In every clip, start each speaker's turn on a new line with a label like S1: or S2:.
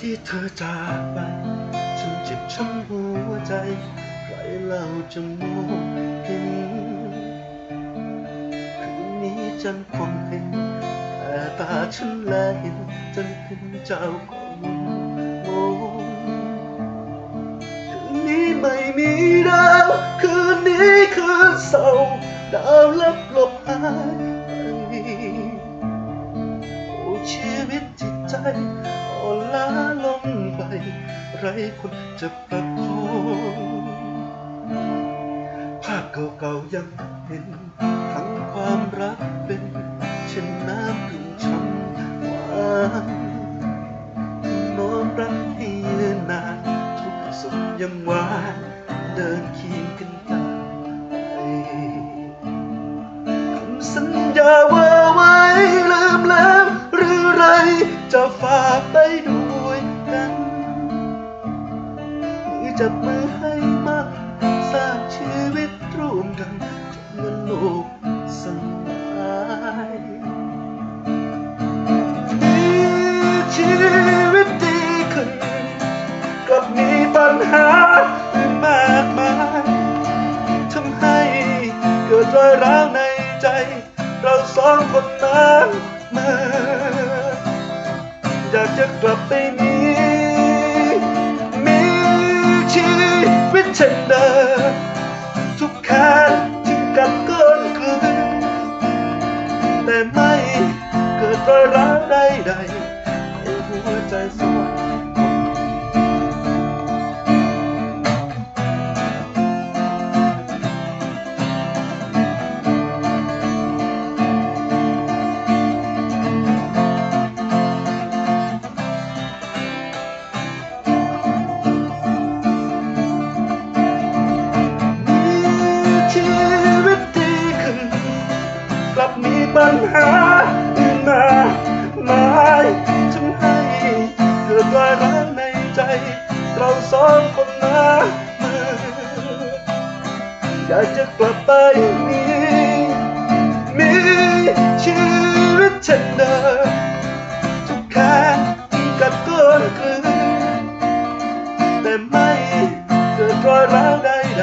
S1: ที่เธอจากไป ฉันเจ็บช้ำหัวใจ ใครเล่าจะมองเห็นคืนนี้จันคงเห็นแต่ตาฉันแลเห็นจันเป็นเจ้าของโมงคืนนี้ไม่มีดาวคืนนี้คืนเศร้าดาวลับหลบหายไปโอ้ชีวิตจิตใจ ไรคนจะประคองภาพเก่าๆยังเห็น ทั้งความรักเป็นเช่นน้ำกึ่งช่ำหวานน้อมรับให้ยืนนานทุกสุขยังหวานเดินเคียงกันตาไปคำสัญญาว่าไว้ลืมแล้วหรือไรจะฝากไป วมกันจนวันโลกสลายมีชีวิตดีขึ้นกลับมีปัญหาอื่นมากมายทำให้เกิดรอยร้าวในใจ เราสองคนนั้นเมื่ออยากจะกลับไปมีมีชีวิตเช่นเดิม ลับมีปัญหามากมายทำให้เกิดรอยร้าวในใจ เราสองคนนั้นเมื่ออยากจะกลับไปมีมีชีวิตเช่นเดิมทุกแค่ที่กัดก้นกลืนแต่ไม่เกิดรอยร้าวใดๆใน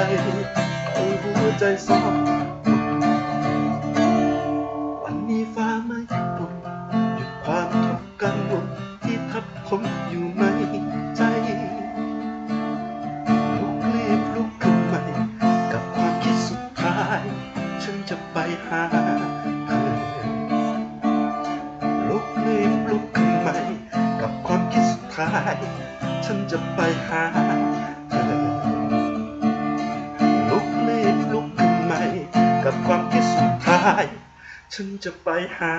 S1: หัวใจสอง อยู่ในใจลุกรีบลุกขึ้นใหม่ กับความคิดสุดท้าย ฉันจะไปหาเธอลุกรีบลุกขึ้นใหม่ กับความคิดสุดท้าย ฉันจะไปหาเธอลุกรีบลุกขึ้นใหม่ กับความคิดสุดท้าย ฉันจะไปหา